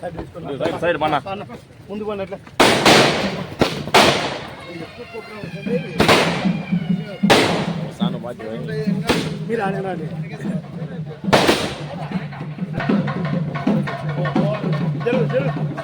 Side side మన ముందు పోండి అట్లా సాను బాధ్యత మీరు ఆడేనాడు జరుగు జరుగు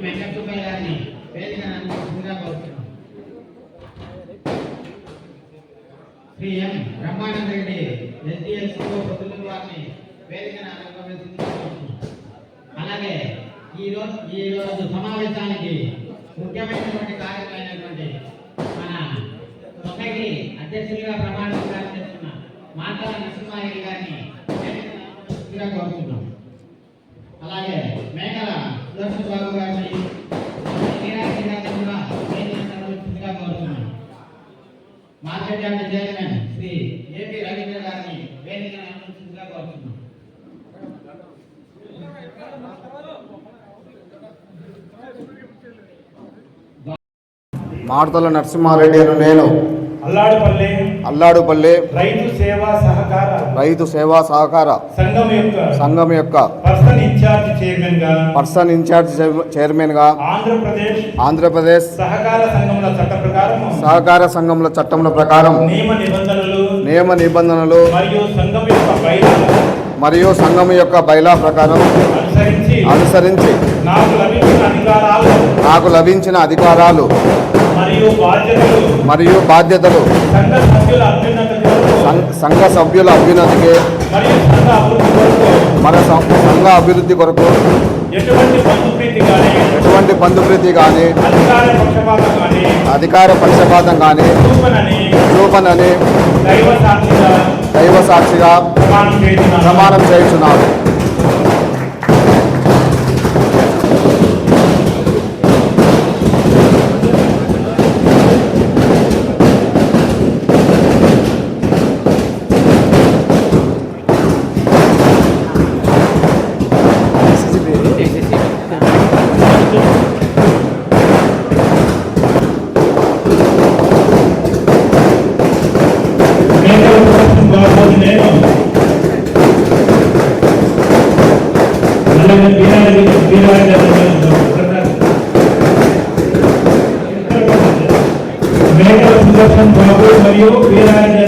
ఎం గారిని వేదిక కోరుతున్నాం శ్రీ ఎం బ్రహ్మానంద రెడ్డి పొద్దుల వారిని వేదిక అలాగే ఈ ఈరోజు సమావేశానికి ముఖ్యమైనటువంటి కార్యక్రమైనటువంటి మన సొసైటీ అధ్యక్షులుగా ప్రమాణ స్వీకారం చేస్తున్న మాటల నరసింహారెడ్డి గారిని కోరుతున్నాం అలాగే మేకల సుదర్శన్ బాబు గారు yard chairman Shri AP Ravindra గారిని మాడతల నరసింహారెడ్డి అను నేను. అల్లాడుపల్లి అల్లాడుపల్లి రైతు సేవా సహకార రైతు సేవా సహకార సంఘం యొక్క సంఘం యొక్క పర్సన్ ఇన్ఛార్జ్ చైర్మన్గా పర్సన్ ఇన్ఛార్జ్ చైర్మన్గా ఆంధ్రప్రదేశ్ ఆంధ్రప్రదేశ్ సహకార సంఘముల చట్ట ప్రకారం సహకార సంఘముల చట్టముల ప్రకారం నియమ నిబంధనలు నియమ నిబంధనలు మరియు సంఘం యొక్క బయలును మరియు సంఘం యొక్క బైలా ప్రకారం అనుసరించి అనుసరించి నాకు లభించిన అధికారాలు నాకు లభించిన అధికారాలు మరియు బాధ్యతలు. సంఘ సభ్యుల అభ్యున్నత కొరకు సం- సంఘ సభ్యుల అభ్యున్నతికి. మన సం- సంఘ అభివృద్ధి కొరకు ఎటువంటి బంధుప్రీతి కానీ అధికార పక్షపాతం కానీ చూపనని దైవ సాక్షిగా దైవ సాక్షిగా ప్రమాణం చేస్తున్నాను మరియు వీరారెడ్డి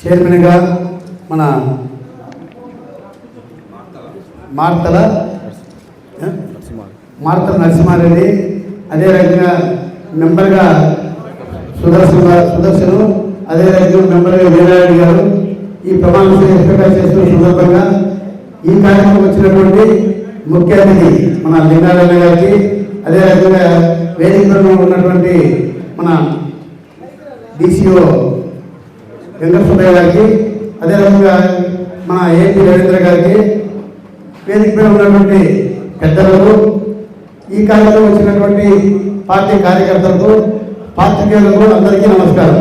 చైర్మన్గా మన మార్తల ఆ? మార్తల నరసింహారెడ్డి అదే రకంగా మెంబర్గా సుదర్శన సుదర్శను అదే రకంగా మెంబర్గా వీరారెడ్డి గారు ఈ ప్రమాణ స్వీకారం చేస్తున్న సందర్భంగా ఈ కార్యక్రమం వచ్చినటువంటి ముఖ్య అతిథి మన లింగారాయణ గారికి అదే రకంగా వేదికలో ఉన్నటువంటి మన డిసిఓ వెంకట గారికి అదే మన ఏపీ రవీంద్ర గారికి వేదిక మీద ఉన్నటువంటి పెద్దలకు ఈ కార్యక్రమం వచ్చినటువంటి పార్టీ కార్యకర్తలకు పాత్రికేయులకు అందరికీ నమస్కారం.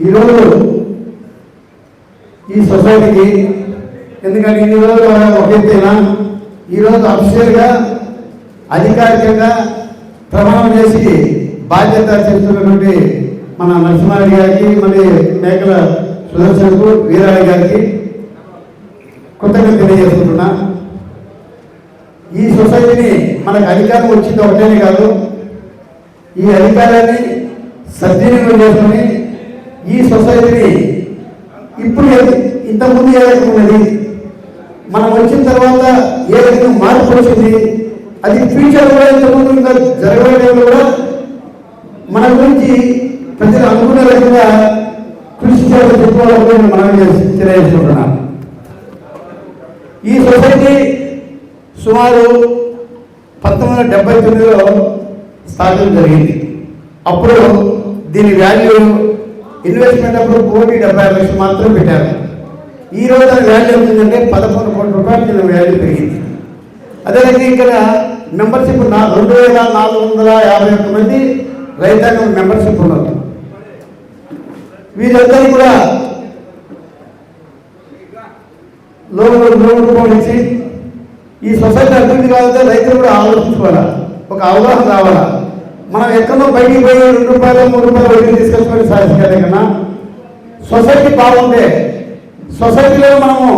ఈరోజు ఈ సొసైటీకి ఎందుకంటే ఇన్ని రోజులు ఒక ఎత్తైనా ఈరోజు అఫిషియల్గా అధికారికంగా ప్రమాణం చేసి బాధ్యత చేస్తున్నటువంటి మన నరసింహారెడ్డి గారికి మళ్ళీ మేకల సుదర్శనకు వీరారెడ్డి గారికి కొత్తగా తెలియజేస్తున్నా ఈ సొసైటీని మనకు అధికారం వచ్చింది ఒకటేనే కాదు ఈ అధికారాన్ని సద్వినియోగం చేసుకుని ఈ సొసైటీని ఇప్పుడు ఇంతకుముందు ఏ రకంగా ఉన్నది? మనం వచ్చిన తర్వాత ఏ రకంగా మార్పు వచ్చింది? అది ఫ్యూచర్ కూడా ఇంతకుముందు ఇంకా జరగడం కూడా మన గురించి ప్రజలు అనుకున్న విధంగా కృషి చేయాలని మనం తెలియజేసుకుంటున్నాం. ఈ సొసైటీ సుమారు పంతొమ్మిది వందల డెబ్బై తొమ్మిదిలో స్థాపించడం జరిగింది. అప్పుడు దీని వాల్యూ ఇన్వెస్ట్మెంట్ అప్పుడు కోటి డెబ్బై ఆరు లక్షలు మాత్రం పెట్టారు. ఈ రోజు దాని వాల్యూ ఏంటంటే పదకొండు కోట్ల రూపాయలు దీని వాల్యూ పెరిగింది. అదేవిధంగా ఇక్కడ మెంబర్షిప్ రెండు వేల నాలుగు వందల యాభై ఒక్క మంది రైతాంగం మెంబర్షిప్ ఉన్నారు. వీరందరూ కూడా లోన్ లోన్ ఇచ్చి ఈ సొసైటీ అభివృద్ధి కావాలంటే రైతులు కూడా ఆలోచించుకోవాలా? ఒక అవగాహన రావాలా? మనం ఎక్కడో బయటికి పోయి రెండు రూపాయలు మూడు రూపాయలు వడ్డీ తీసుకొచ్చుకొని సాధించాలి కన్నా సొసైటీ బాగుంటే సొసైటీలో మనము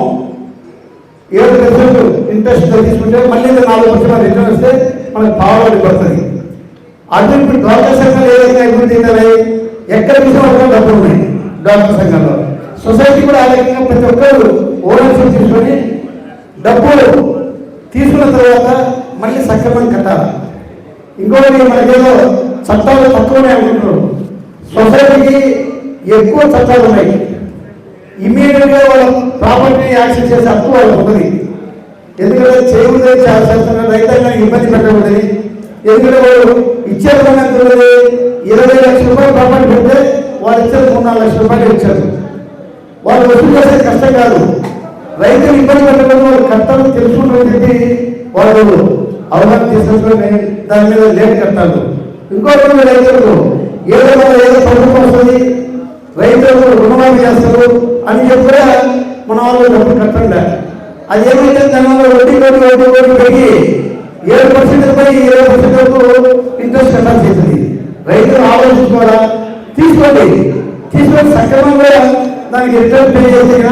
ఏడు పర్సెంట్ ఇంట్రెస్ట్ తీసుకుంటే మళ్ళీ నాలుగు పర్సెంట్ రిటర్న్ వస్తే మనకు పావుబడి పడుతుంది. అటు ఇప్పుడు డాక్టర్ సంఘాలు ఏ అభివృద్ధి ఎక్కడ చూసినా డాక్టర్ సంఘంలో. సొసైటీ కూడా ఆ రకంగా ప్రతి ఒక్కరు ఓనర్షిప్ తీసుకొని డబ్బులు తీసుకున్న తర్వాత మళ్ళీ సక్రమంగా కట్టాలి ఇంకొకటి మనకేదో చట్టాలు తక్కువనే అనుకుంటున్నారు సొసైటీకి ఎక్కువ చట్టాలు ఉన్నాయి. ఇమీడియట్గా వాళ్ళ ప్రాపర్టీని యాక్సెస్ చేసే హక్కు వాళ్ళకి ఉంటుంది. ఎందుకంటే చేయకూడదు చాలా చేస్తున్న రైతాంగానికి ఇబ్బంది పెట్టకూడదు ఎందుకంటే వాళ్ళు ఇచ్చే పని ఇరవై లక్షల రూపాయలు ప్రాపర్టీ పెడితే వాళ్ళు ఇచ్చారు మూడు నాలుగు లక్షల రూపాయలు ఇచ్చారు. వాళ్ళు వసూలు చేసేది కష్టం కాదు. రైతులు ఇబ్బంది పెట్టడం వాళ్ళు కట్టాలని తెలుసుకున్నటువంటి వాళ్ళు అవగాహన తీసుకొని దాని మీద లేట్ కట్టాలి ఇంకోటి రైతులకు ఏదో ఏదో ప్రభుత్వం వస్తుంది రైతులకు రుణమాఫీ చేస్తారు అని చెప్పి మన వాళ్ళు డబ్బులు కట్టండి అది ఏమైతే దానివల్ల వడ్డీ కోటి వడ్డీ కోటి పెరిగి ఏడు పర్సెంట్ పోయి ఇరవై పర్సెంట్ వరకు ఇంట్రెస్ట్ కట్టాల్సి అవుతుంది రైతులు ఆలోచించుకోవాలా తీసుకోండి. తీసుకొని సక్రమంగా దానికి రిటర్న్ పే చేసిన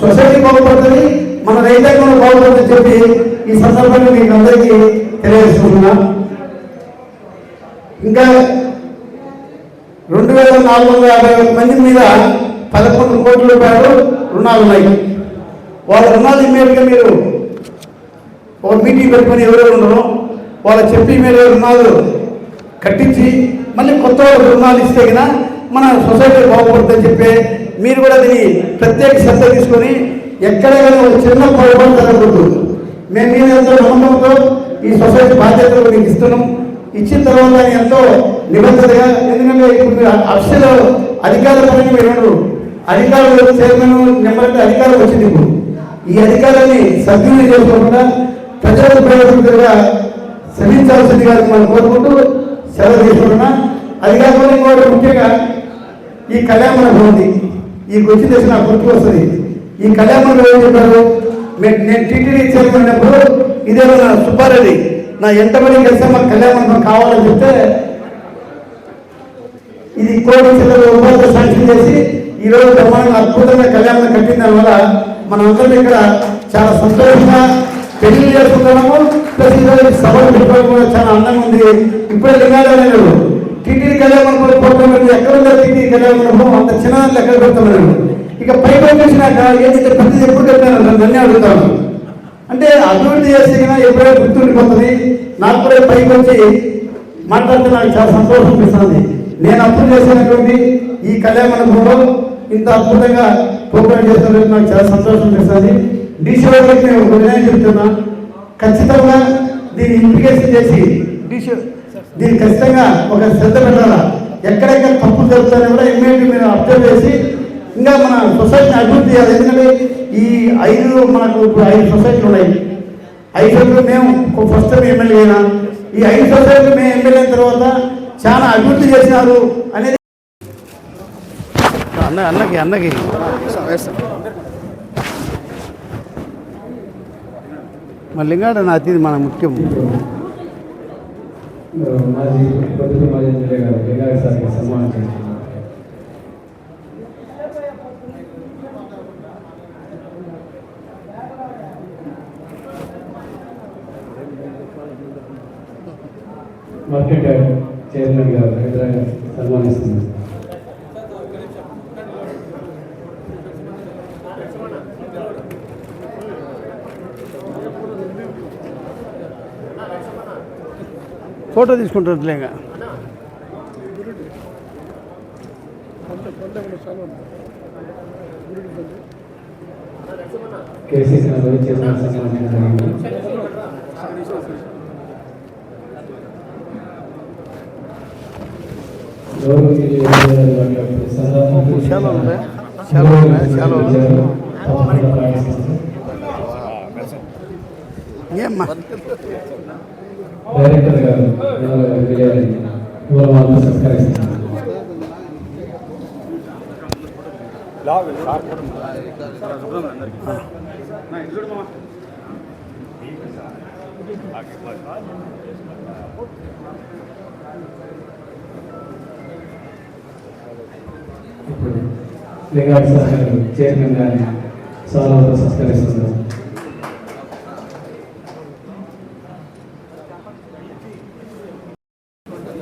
సొసైటీ బాగుపడుతుంది మన రైతాంగం బాగుపడుతుందని చెప్పి ఈ సందర్భంగా మీకు అందరికీ తెలియజేసుకుంటున్నా. ఇంకా రెండు వేల నాలుగు వందల యాభై ఒక మంది మీద పదకొండు కోట్ల రూపాయలు రుణాలు ఉన్నాయి. వాళ్ళ రుణాలు ఇమ్మీడియట్గా మీరు ఒక మీటింగ్ పెట్టుకొని ఎవరెవరు ఉండరు వాళ్ళ చెప్పి మీరు రుణాలు కట్టించి మళ్ళీ కొత్త రుణాలు ఇస్తే కదా మన సొసైటీ బాగుపడుతుందని చెప్పి మీరు కూడా దీన్ని ప్రత్యేక శ్రద్ధ తీసుకొని ఎక్కడైనా ఒక చిన్న పొరపాటు జరగకూడదు. మేము మీద ఎంతో నమ్మకంతో ఈ సొసైటీ బాధ్యతలు మీకు ఇస్తున్నాం. ఇచ్చిన తర్వాత ఎంతో నిబద్ధతగా ఎందుకంటే ఇప్పుడు మీరు అఫ్సలు అధికార పరంగా మీరు అధికారులు చైర్మన్ నెంబర్ అధికారం వచ్చింది ఇప్పుడు. ఈ అధికారాన్ని సద్వినియోగం చేసుకోకుండా ప్రజలకు ప్రయోజనంగా శ్రమించాల్సిందిగా మనం కోరుకుంటూ సెలవు తీసుకుంటున్నా. అది కాకుండా ఇంకోటి ముఖ్యంగా ఈ కళ్యాణ ఉంది. ఈ గుర్తు చేసి నాకు గుర్తు వస్తుంది. ఈ కళ్యాణ ఏం చెప్పారు? నేను టీటీడీ చేరుకున్నప్పుడు అయినప్పుడు ఇదే నా సుబ్బారెడ్డి నా ఎంతమంది కలిసి మాకు కళ్యాణ కావాలని చెప్తే ఇది కోటి చిల్లర ఉపాధి శాంక్షన్ చేసి ఈ రోజు బ్రహ్మాండంగా అద్భుతంగా కళ్యాణం కట్టిన దానివల్ల మనందరం ఇక్కడ చాలా సంతోషంగా పెళ్ళి చేసుకున్నాము ప్లస్ ఈరోజు సభలు పెట్టుకోవడం కూడా చాలా అందంగా ఉంది. ఇప్పుడే లింగాలు టీటీడీ కళ్యాణం మండపం పోవడం ఎక్కడ ఉందో టీటీడీ కళ్యాణం అంత చిన్న ఎక్కడ పెడుతున్నాడు ఇక పైకి వచ్చేసినాక ఏంటంటే ప్రతి ఎప్పుడు చెప్పాను నన్ను అడుగుతాను అంటే అభివృద్ధి చేసినా ఎప్పుడో ఎప్పుడైనా గుర్తుండిపోతుంది. నాకు కూడా పైకి వచ్చి మాట్లాడితే నాకు చాలా సంతోషం అనిపిస్తుంది. నేను అప్పుడు చేసినటువంటి ఈ కళ్యాణ మండపంలో ఇంత అద్భుతంగా ప్రోగ్రామ్ చేస్తున్నట్టు నాకు చాలా సంతోషం అనిపిస్తుంది. డీసీ వాళ్ళకి నేను ఒక విషయం చెప్తున్నా. ఖచ్చితంగా దీన్ని ఇంప్లికేషన్ చేసి డీసీ దీన్ని ఖచ్చితంగా ఒక శ్రద్ధ పెట్టాలా? ఎక్కడెక్కడ తప్పులు జరుగుతాయో కూడా ఇమ్మీడియట్ మీరు అబ్జర్వ్ చేసి ఇంకా మన సొసైటీని అభివృద్ధి చేయాలి. ఎందుకంటే ఈ ఐదు మనకు ఇప్పుడు ఐదు సొసైటీలు ఉన్నాయి. ఐదు సొసైటీలు మేము ఫస్ట్ ఎమ్మెల్యే అయినా ఈ ఐదు సొసైటీలు మేము ఎమ్మెల్యే అయిన తర్వాత చాలా అభివృద్ధి చేసినారు అనేది అన్న అన్నకి అన్నకి. మళ్ళీగాడ నా అతిథి మన ముఖ్యం మాజీ ప్రభుత్వ మాజీ ఎమ్మెల్యే గారు లింగారెడ్డి సార్కి సన్మానం చేస్తున్నారు మార్కెట్ యార్డ్ చైర్మన్ గారు హైదరాబాద్ సన్మానిస్తున్నారు ఫోటో తీసుకుంటున్నట్లేగా కేసీసీ నగర్ జరిగింది చాలా ఉన్నాయి. చాలా ఉన్నాయి. చాలా ఉన్నాయి. తప్పకుండా పాటిస్తారు. ఏమ్మా డైరెక్టర్ గారు జనరల్ విజయాన్ని పూలమాలతో సత్కరిస్తున్నారు ఇప్పుడు లింగారెడ్డి సార్ గారు చైర్మన్ గారిని సాల్వతో సత్కరిస్తున్నారు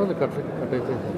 గారిని సత్కరిస్తున్నారు ఫోటో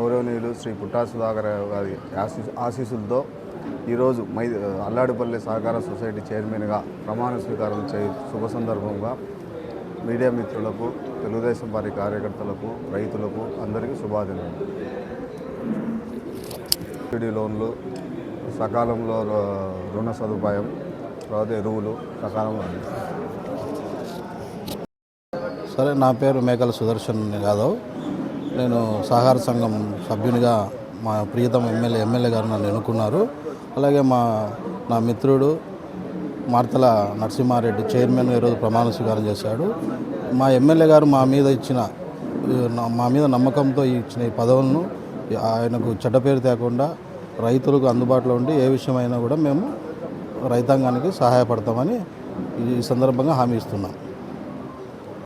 గౌరవనీయులు శ్రీ పుట్టా సుధాకర్ గారి ఆశీస్సులతో ఈరోజు మై అల్లాడిపల్లి సహకార సొసైటీ చైర్మన్గా ప్రమాణ స్వీకారం చే శుభ సందర్భంగా మీడియా మిత్రులకు తెలుగుదేశం పార్టీ కార్యకర్తలకు రైతులకు అందరికీ శుభాదినాలు సబ్సిడీ లోన్లు సకాలంలో రుణ సదుపాయం తర్వాత ఎరువులు సకాలంలో సరే నా పేరు మేకల సుదర్శన్ యాదవ్. నేను సహకార సంఘం సభ్యునిగా మా ప్రియతమ ఎమ్మెల్యే ఎమ్మెల్యే గారు నన్ను ఎన్నుకున్నారు. అలాగే మా నా మిత్రుడు మార్తల నరసింహారెడ్డి చైర్మన్ ఈరోజు ప్రమాణ స్వీకారం చేశాడు. మా ఎమ్మెల్యే గారు మా మీద ఇచ్చిన మా మీద నమ్మకంతో ఇచ్చిన ఈ పదవులను ఆయనకు చెడ్డ పేరు తేకుండా రైతులకు అందుబాటులో ఉండి ఏ విషయమైనా కూడా మేము రైతాంగానికి సహాయపడతామని ఈ సందర్భంగా హామీ ఇస్తున్నాం.